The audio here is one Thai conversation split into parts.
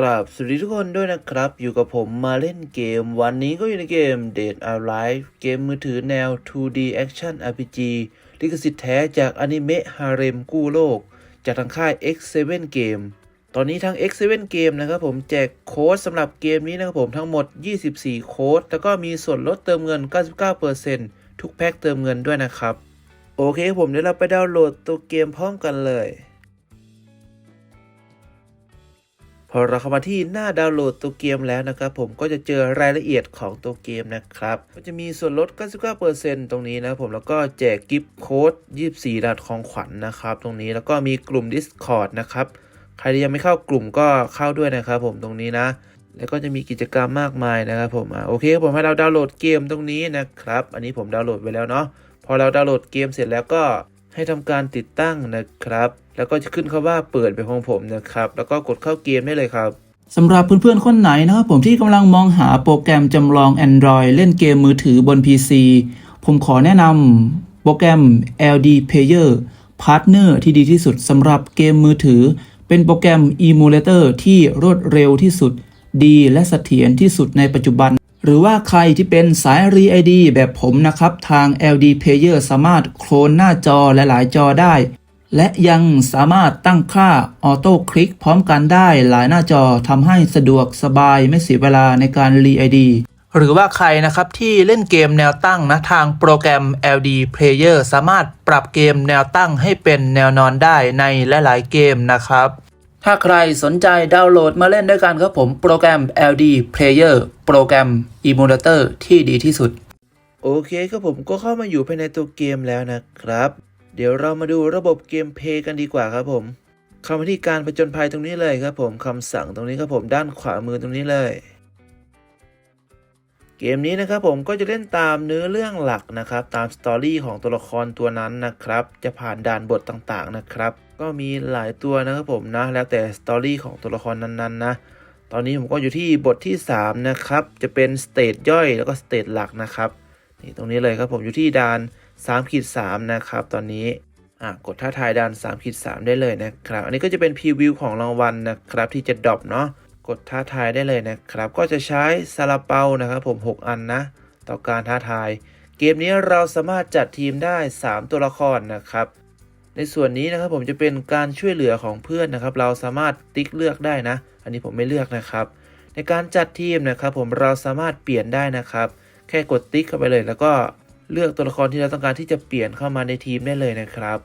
กราบสวัสดีทุกคนด้วยนะครับ อยู่กับผมมาเล่นเกม วันนี้ก็อยู่ในเกม Dead Alive เกมมือถือแนว 2D Action RPG ลิขสิทธิ์แท้จากอนิเมะฮาเร็มกู้โลก จากทางค่าย X7 Game ตอนนี้ทาง X7 Game นะครับผมแจกโค้ดสำหรับเกมนี้นะครับผมทั้งหมด 24 โค้ด แล้วก็มีส่วนลดเติมเงิน 99%ทุกแพ็คเติมเงินด้วยนะครับ โอเคผมเดี๋ยวเราไปดาวน์โหลดตัวเกมพร้อมกันเลย พอเราเข้ามาที่หน้าดาวน์โหลดตัวเกมแล้วนะครับ ผมก็จะเจอรายละเอียดของตัวเกมนะครับ ก็จะมีส่วนลด 99%ตรงนี้นะผมแล้วก็แจกกิฟต์โค้ด 24ดาดของขวัญนนะครับ ตรงนี้แล้วก็มีกลุ่ม Discord นะครับ ใครที่ยังไม่เข้ากลุ่มก็เข้าด้วยนะครับ ผมตรงนี้นะ แล้วก็จะมีกิจกรรมมากมายนะครับผมอะโอเคครับผมให้เราดาวน์โหลดเกมตรงนี้นะครับ อันนี้ผมดาวน์โหลดไปแล้วเนาะพอเราดาวน์โหลดเกมเสร็จแล้วก็ ให้ทำการติดตั้งนะครับ แล้วก็จะขึ้นคำว่าเปิดเป็นของผมนะครับ แล้วก็กดเข้าเกมได้เลยครับสำหรับเพื่อนๆ คนไหนนะครับผมที่กำลังมองหาโปรแกรมจำลอง Android เล่นเกมมือถือบน PC ผมขอแนะนำโปรแกรม LD Player Partner ที่ดีที่สุดสำหรับเกมมือถือ เป็นโปรแกรม Emulator ที่รวดเร็วที่สุด ดีและเสถียรที่สุดในปัจจุบัน หรือว่าใครที่เป็นสาย r e ID แบบผมนะครับ ทาง LD Player สามารถโคลนหน้าจอและหลายจอได้ และยังสามารถตั้งค่าออโต้คลิกพร้อมกันได้หลายหน้าจอทำให้สะดวกสบายไม่เสียเวลาในการรีไอดีหรือว่าใครนะครับที่เล่นเกมแนวตั้งนะทางโปรแกรม LD Player สามารถปรับเกมแนวตั้งให้เป็นแนวนอนได้ในหลาย ๆ เกมนะครับ ถ้าใครสนใจดาวน์โหลดมาเล่นด้วยกันครับผมโปรแกรม LD Player โปรแกรม Emulator ที่ดีที่สุด โอเคครับผมก็เข้ามาอยู่ภายในตัวเกมแล้วนะครับ เดี๋ยวเรามาดูระบบเกมเพย์กันดีกว่าครับผมเข้ามาที่การผจญภัยตรงนี้เลยครับผมคำสั่งตรงนี้ครับผมด้านขวามือตรงนี้เลย เกมนี้นะครับผมก็จะเล่นตามเนื้อเรื่องหลักนะครับ ตามสตอรี่ของตัวละครตัวนั้นนะครับ จะผ่านด่านบทต่างๆนะครับ ก็มีหลายตัวนะครับผมนะ แล้วแต่สตอรี่ของตัวละครนั้นๆนะ ตอนนี้ผมก็อยู่ที่บทที่ 3 นะครับ จะเป็นสเตจย่อยแล้วก็สเตจหลักนะครับ นี่ตรงนี้เลยครับผมอยู่ที่ด่าน3ขีด3นะครับ ตอนนี้อะกดท่าทายด่าน3ขีด3ได้เลยนะครับ อันนี้ก็จะเป็นพรีวิวของรางวัลนะครับที่จะดรอปเนาะ กดท้าทายได้เลยนะครับ ก็จะใช้ซาลาเปานะครับผม 6 อันนะ ต่อการท้าทาย เกมนี้เราสามารถจัดทีมได้ 3 ตัวละครนะครับ ในส่วนนี้นะครับผมจะเป็นการช่วยเหลือของเพื่อนนะครับ เราสามารถติ๊กเลือกได้นะ อันนี้ผมไม่เลือกนะครับ ในการจัดทีมนะครับ ผมเราสามารถเปลี่ยนได้นะครับ แค่กดติ๊กเข้าไปเลย แล้วก็เลือกตัวละครที่เราต้องการที่จะเปลี่ยนเข้ามาในทีมได้เลยนะครับ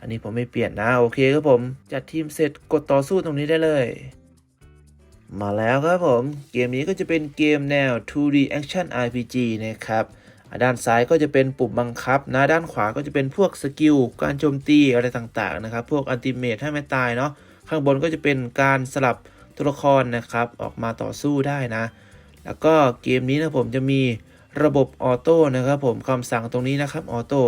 อันนี้ผมไม่เปลี่ยนนะโอเคครับผม จัดทีมเสร็จกดต่อสู้ตรงนี้ได้เลย มาแล้วครับผม เกมนี้ก็จะเป็นเกมแนว 2D Action RPG นะครับ ด้านซ้ายก็จะเป็นปุ่มบังคับนะด้านขวาก็จะเป็นพวกสกิลการโจมตีอะไรต่างๆนะครับ พวกอันติเมทให้ไม่ตายเนาะข้างบนก็จะเป็นการสลับตัวละครนะครับออกมาต่อสู้ได้นะ แล้วก็เกมนี้นะผมจะมีระบบออโต้นะครับผมคำสั่งตรงนี้นะครับออโต้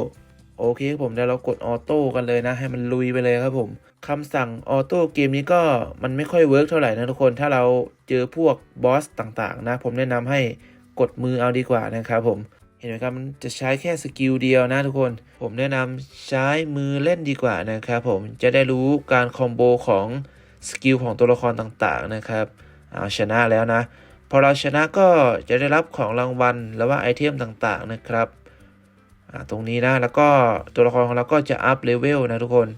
โอเคครับผมเดี๋ยวเรากดออโต้กันเลยนะให้มันลุยไปเลยครับผมคำสั่งออโต้เกมนี้ก็มันไม่ค่อยเวิร์กเท่าไหร่นะทุกคนถ้าเราเจอพวกบอสต่างๆนะผมแนะนำให้กดมือเอาดีกว่านะครับผม เห็นไหมครับมันจะใช้แค่สกิลเดียวนะทุกคน ผมแนะนำใช้มือเล่นดีกว่านะครับผมจะได้รู้การคอมโบของสกิลของตัวละครต่างๆนะครับเอาชนะแล้วนะ พอเราชนะก็จะได้รับของรางวัลหรือว่าไอเทมต่างๆนะครับอ่าตรงนี้นะแล้วก็ตัวละครของเราก็จะอัพเลเวลนะทุกคน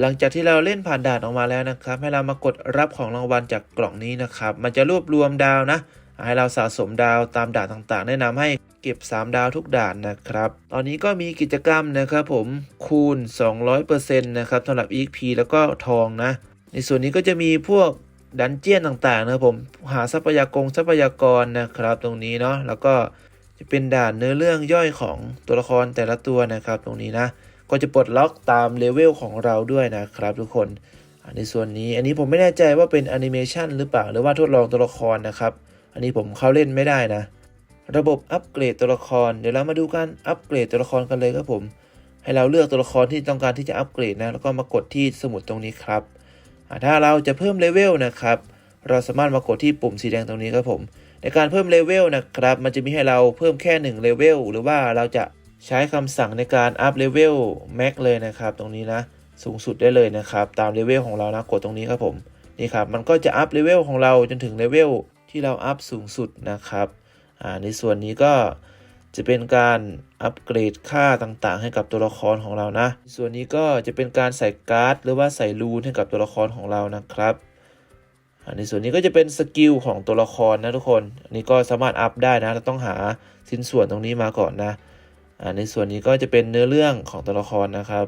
หลังจากที่เราเล่นผ่านด่านออกมาแล้วนะครับ ให้เรามากดรับของรางวัลจากกล่องนี้นะครับ มันจะรวบรวมดาวนะ ให้เราสะสมดาวตามด่านต่างๆ แนะนำให้เก็บ 3 ดาวทุกด่านนะครับ ตอนนี้ก็มีกิจกรรมนะครับผมคูณ 200%นะครับสำหรับ EXP แล้วก็ทองนะ ในส่วนนี้ก็จะมีพวกดันเจียนต่างๆนะครับผมหาทรัพยากรทรัพยากรนะครับตรงนี้เนาะแล้วก็จะเป็นด่านเนื้อเรื่องย่อยของตัวละครแต่ละตัวนะครับ ตรงนี้นะ ก็จะปลดล็อกตามเลเวลของเราด้วยนะครับ ทุกคนในส่วนนี้อันนี้ผมไม่แน่ใจว่าเป็นแอนิเมชันหรือเปล่าหรือว่าทดลองตัวละครนะครับ อันนี้ผมเข้าเล่นไม่ได้นะ ระบบอัปเกรดตัวละคร เดี๋ยวเรามาดูการอัปเกรดตัวละครกันเลยครับผม ให้เราเลือกตัวละครที่ต้องการที่จะอัปเกรดนะ แล้วก็มากดที่สมุดตรงนี้ครับ ถ้าเราจะเพิ่มเลเวลนะครับ เราสามารถมากดที่ปุ่มสีแดงตรงนี้ครับผม ในการเพิ่มเลเวลนะครับ มันจะมีให้เราเพิ่มแค่1เลเวลหรือว่าเราจะใช้คำสั่งในการอัพเลเวลแม็กเลยนะครับ ตรงนี้นะ สูงสุดได้เลยนะครับ ตามเลเวลของเรานะ กดตรงนี้ครับผม นี่ครับ มันก็จะอัพเลเวลของเราจนถึงเลเวล ที่เราอัพสูงสุดนะครับอ่าในส่วนนี้ก็จะเป็นการอัปเกรดค่าต่างๆ ให้กับตัวละครของเรานะ ส่วนนี้ก็จะเป็นการใส่การ์ดหรือว่าใส่รูนให้กับตัวละครของเรานะครับอ่าในส่วนนี้ก็จะเป็นสกิลของตัวละครนะทุกคน อันนี้ก็สามารถอัพได้นะ เราต้องหาชิ้นส่วนตรงนี้มาก่อนนะอ่าในส่วนนี้ก็จะเป็นเนื้อเรื่องของตัวละครนะครับ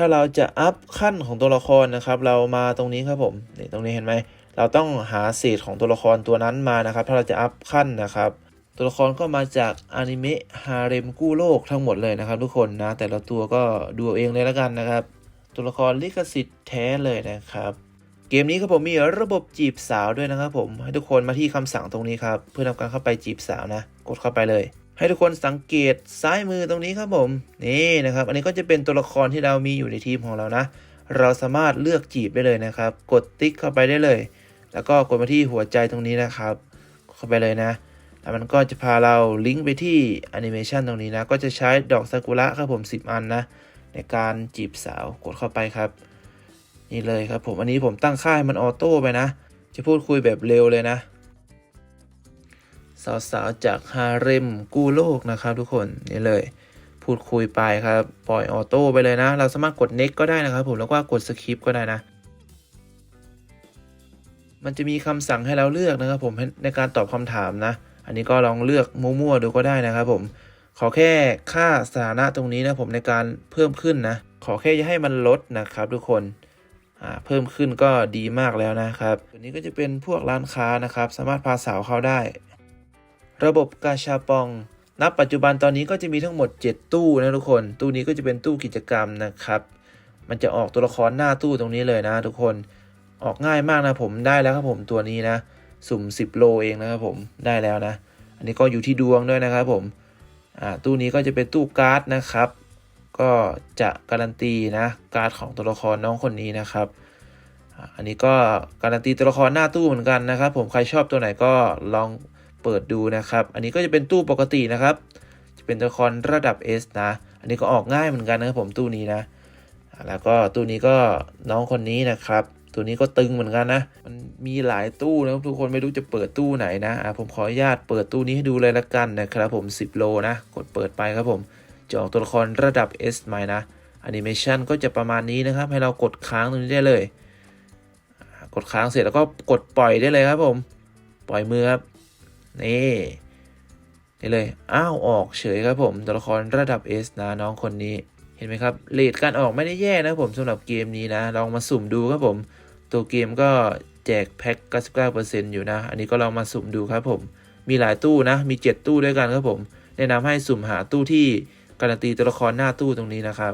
ถ้าเราจะอัพขั้นของตัวละครนะครับ เรามาตรงนี้ครับผมนี่ตรงนี้เห็นไหม เราต้องหาเศษของตัวละครตัวนั้นมานะครับ ถ้าเราจะอัพขั้นนะครับ ตัวละครก็มาจากอนิเมะฮาเร็มกู้โลกทั้งหมดเลยนะครับ ทุกคนนะ แต่ละตัวก็ดูเองเลยแล้วกันนะครับ ตัวละครลิขสิทธิ์แท้เลยนะครับ เกมนี้ครับผมมีระบบจีบสาวด้วยนะครับ ผมให้ทุกคนมาที่คำสั่งตรงนี้ครับ เพื่อทำการเข้าไปจีบสาวนะ กดเข้าไปเลยให้ทุกคนสังเกตซ้ายมือตรงนี้ครับผมนี่นะครับ อันนี้ก็จะเป็นตัวละครที่เรามีอยู่ในทีมของเรานะ เราสามารถเลือกจีบได้เลยนะครับ กดติ๊กเข้าไปได้เลย แล้วก็กดมาที่หัวใจตรงนี้นะครับ เข้าไปเลยนะ แล้วมันก็จะพาเราลิงก์ไปที่แอนิเมชันตรงนี้นะ ก็จะใช้ดอกซากุระครับผม 10 อันนะ ในการจีบสาวกดเข้าไปครับ นี่เลยครับผม อันนี้ผมตั้งค่าให้มันออโต้ไปนะ จะพูดคุยแบบเร็วเลยนะ สาวๆจากฮาเร็มกู้โลกนะครับ ทุกคน นี่เลยพูดคุยไปครับ ปล่อยออโต้ไปเลยนะ เราสามารถกด next ก็ได้นะครับผม แล้วก็กด skip ก็ได้นะ มันจะมีคำสั่งให้เราเลือกนะครับผมในการตอบคำถามนะ อันนี้ก็ลองเลือกมั่วๆดูก็ได้นะครับผม ขอแค่ค่าสถานะตรงนี้นะผมในการเพิ่มขึ้นนะ ขอแค่อย่าให้มันลดนะครับ ทุกคนอ่าเพิ่มขึ้นก็ดีมากแล้วนะครับตัวนี้ก็จะเป็นพวกร้านค้านะครับ สามารถพาสาวเข้าได้ ระบบกาชาปองนับปัจจุบันตอนนี้ก็จะมีทั้งหมด 7 ตู้นะทุกคน ตู้นี้ก็จะเป็นตู้กิจกรรมนะครับ มันจะออกตัวละครหน้าตู้ตรงนี้เลยนะทุกคน ออกง่ายมากนะผมได้แล้วครับผมตัวนี้นะ สุ่ม 10 โลเองนะครับผมได้แล้วนะ อันนี้ก็อยู่ที่ดวงด้วยนะครับผมอ่าตู้นี้ก็จะเป็นตู้การ์ดนะครับ ก็จะการันตีนะการ์ดของตัวละครน้องคนนี้นะครับอันนี้ก็การันตีตัวละครหน้าตู้เหมือนกันนะครับ ผมใครชอบตัวไหนก็ลองเปิดดูนะครับ อันนี้ก็จะเป็นตู้ปกตินะครับ จะเป็นตัวละครระดับ S นะ อันนี้ก็ออกง่ายเหมือนกันนะครับผมตู้นี้นะ แล้วก็ตู้นี้ก็น้องคนนี้นะครับ ตัวนี้ก็ตึงเหมือนกันนะ มันมีหลายตู้นะครับทุกคนไม่รู้จะเปิดตู้ไหนนะอ่าผมขออนุญาตเปิดตู้นี้ให้ดูเลยละกันนะครับผม 10 โลนะ กดเปิดไปครับผมจะออกตัวละครระดับ S ใหม่นะแอนิเมชันก็จะประมาณนี้นะครับ ให้เรากดค้างตรงนี้ได้เลย กดค้างเสร็จแล้วก็กดปล่อยได้เลยครับผม ปล่อยมือครับ นี่นี่เลย อ้าวออกเฉยครับผมตัวละครระดับ S นะน้องคนนี้ เห็นไหมครับเลทการออกไม่ได้แย่นะผมสำหรับเกมนี้นะ ลองมาสุ่มดูครับผม ตัวเกมก็แจกแพ็ค99%อยู่นะ อันนี้ก็ลองมาสุ่มดูครับผม มีหลายตู้นะ มี 7 ตู้ด้วยกันครับผม แนะนำให้สุ่มหาตู้ที่การันตีตัวละครหน้าตู้ตรงนี้นะครับ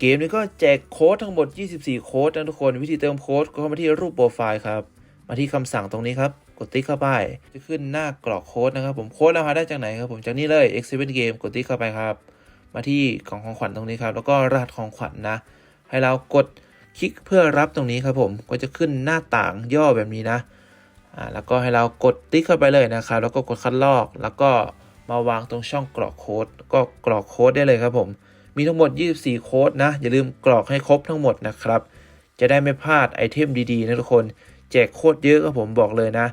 เกมนี้ก็แจกโค้ดทั้งหมด 24 โค้ดนะทุกคน วิธีเติมโค้ดก็เข้ามาที่รูปโปรไฟล์ครับ มาที่คำสั่งตรงนี้ครับ กดติ๊กเข้าไปจะขึ้นหน้ากรอกโค้ดนะครับผม โค้ดเราหาได้จากไหนครับผม จากนี้เลย X7 Game กดติ๊กเข้าไปครับ มาที่กล่องของขวัญตรงนี้ครับ แล้วก็รหัสของขวัญนะให้เรากด คลิกเพื่อรับตรงนี้ครับผมก็จะขึ้นหน้าต่างย่อแบบนี้นะอ่าแล้วก็ให้เรากดติ๊กเข้าไปเลยนะครับแล้วก็กดคัดลอก แล้วก็มาวางตรงช่องกรอกโค้ดก็กรอกโค้ดได้เลยครับผมมีทั้งหมด 24 โค้ดนะอย่าลืมกรอกให้ครบทั้งหมดนะครับจะได้ไม่พลาดไอเทมดีๆนะทุกคนแจกโคตรเยอะครับผมบอกเลยนะ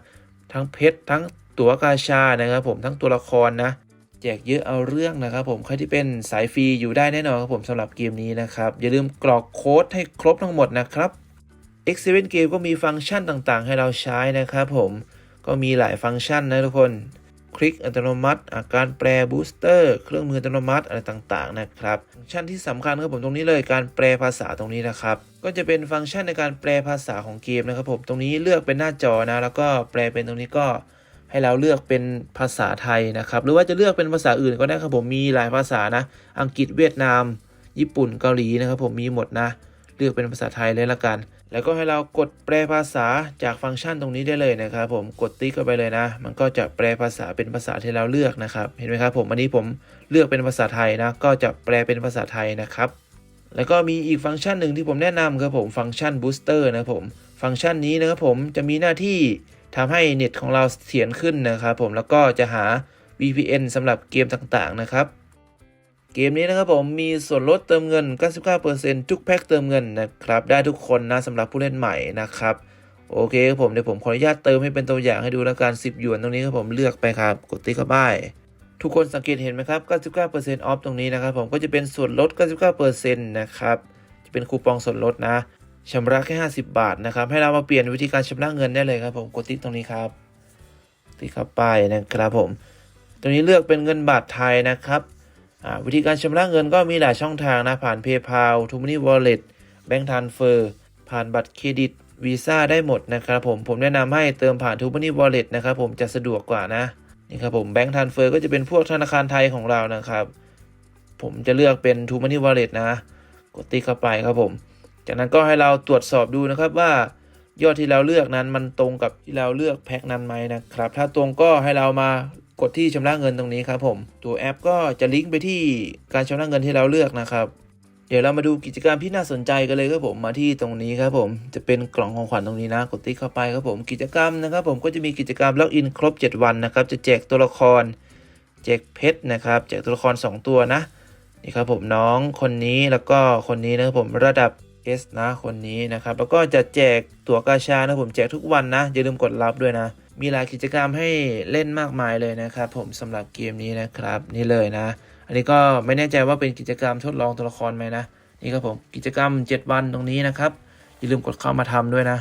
ทั้งเพชรทั้งตั๋วกาชานะครับผมทั้งตัวละครนะ แจกเยอะเอาเรื่องนะครับผมใครที่เป็นสายฟรีอยู่ได้แน่นอนครับผมสำหรับเกมนี้นะครับ อย่าลืมกรอกโค้ดให้ครบทั้งหมดนะครับ X7 Game ก็มีฟังก์ชันต่างๆ ให้เราใช้นะครับผมก็มีหลายฟังก์ชันนะทุกคน คลิกอัตโนมัติอาการแปลบูสเตอร์เครื่องมืออัตโนมัติอะไรต่างๆนะครับฟังก์ชันที่สำคัญครับผมตรงนี้เลยการแปลภาษาตรงนี้นะครับ ก็จะเป็นฟังก์ชันในการแปลภาษาของเกมนะครับผมตรงนี้เลือกเป็นหน้าจอนะแล้วก็แปลเป็นตรงนี้ก็ ให้เราเลือกเป็นภาษาไทยนะครับ หรือว่าจะเลือกเป็นภาษาอื่นก็ได้ครับผมมีหลายภาษานะ อังกฤษเวียดนาม ญี่ปุ่นเกาหลีนะครับ ผมมีหมดนะ เลือกเป็นภาษาไทยเลยละกัน แล้วก็ให้เรากดแปลภาษาจากฟังก์ชันตรงนี้ได้เลยนะครับ ผมกดติ๊กเข้าไปเลยนะ มันก็จะแปลภาษาเป็นภาษาที่เราเลือกนะครับ เห็นไหมครับ ผมอันนี้ผมเลือกเป็นภาษาไทยนะ ก็จะแปลเป็นภาษาไทยนะครับแล้วก็มีอีกฟังก์ชันหนึ่งที่ผมแนะนำครับผมฟังก์ชันบูสเตอร์นะครับผม ฟังก์ชันนี้นะครับผมจะมีหน้าที่ ทำให้เน็ตของเราเสียนขึ้นนะครับผมแล้วก็จะหา VPN สำหรับเกมต่างๆนะครับเกมนี้นะครับผมมีส่วนลดเติมเงิน 99%ทุกแพ็คเติมเงินนะครับ ได้ทุกคนนะสำหรับผู้เล่นใหม่นะครับ โอเคครับผมเดี๋ยวผมขออนุญาตเติมให้เป็นตัวอย่างให้ดูแล้วกัน 10 หยวนตรงนี้ครับผมเลือกไปครับ กดติ๊กเข้าไปทุกคนสังเกตเห็นไหมครับ 99%ออฟตรงนี้นะครับผมก็จะเป็นส่วนลด 99%นะครับ จะเป็นคูปองส่วนลดนะ ชำระแค่ 50 บาทนะครับ ให้เรามาเปลี่ยนวิธีการชำระเงินได้เลยครับผมกดติ๊กตรงนี้ครับติ๊กเข้าไปนะครับผม ตรงนี้เลือกเป็นเงินบาทไทยนะครับวิธีการชำระเงินก็มีหลายช่องทางนะผ่าน PayPal t o m o n e y Wallet Bank Transfer ผ่านบัตรเครดิตวีซ่าได้หมดนะครับผมผมแนะนำให้เติมผ่าน t o m o n e y Wallet นะครับผมจะสะดวกกว่านะนี่ครับผม Bank Transfer ก็จะเป็นพวกธนาคารไทยของเรานะครับ ผมจะเลือกเป็น t o m o n e y Wallet นะ กดติ๊กเข้าไปครับผม จากนั้นก็ให้เราตรวจสอบดูนะครับว่ายอดที่เราเลือกนั้นมันตรงกับที่เราเลือกแพ็คนั้นไหมนะครับ ถ้าตรงก็ให้เรามากดที่ชำระเงินตรงนี้ครับผม ตัวแอปก็จะลิงก์ไปที่การชำระเงินที่เราเลือกนะครับ เดี๋ยวเรามาดูกิจกรรมที่น่าสนใจกันเลยครับผมมาที่ตรงนี้ครับผมจะเป็นกล่องของขวัญตรงนี้นะ กดติ๊กเข้าไปครับผมกิจกรรมนะครับ ผมก็จะมีกิจกรรมล็อกอินครบ 7 วันนะครับ จะแจกตัวละคร แจกเพชรนะครับแจกตัวละคร 2 ตัวนะนี่ครับผมน้องคนนี้แล้วก็คนนี้นะครับผมระดับ S นะคนนี้นะครับ แล้วก็จะแจกตั๋วกาชานะผมแจกทุกวันนะ อย่าลืมกดรับด้วยนะ มีหลายกิจกรรมให้เล่นมากมายเลยนะครับ ผมสำหรับเกมนี้นะครับนี่เลยนะ อันนี้ก็ไม่แน่ใจว่าเป็นกิจกรรมทดลองตัวละครไหมนะนี่ครับผมกิจกรรม 7 วันตรงนี้นะครับอย่าลืมกดเข้ามาทำด้วยนะ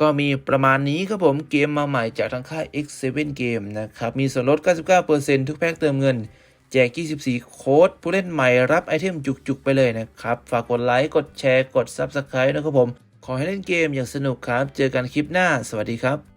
ก็มีประมาณนี้ครับผมเกมมาใหม่จากทางค่าย X7 Game นะครับ มีส่วนลด 99%ทุกแพ็คเติมเงิน จก 24 โค้ดผู้เล่นใหม่รับไอเทมจุกๆ ไปเลยนะครับ ฝากกดไลค์ กดแชร์ กด Subscribe นะครับผม ขอให้เล่นเกมอย่างสนุกครับ เจอกันคลิปหน้า สวัสดีครับ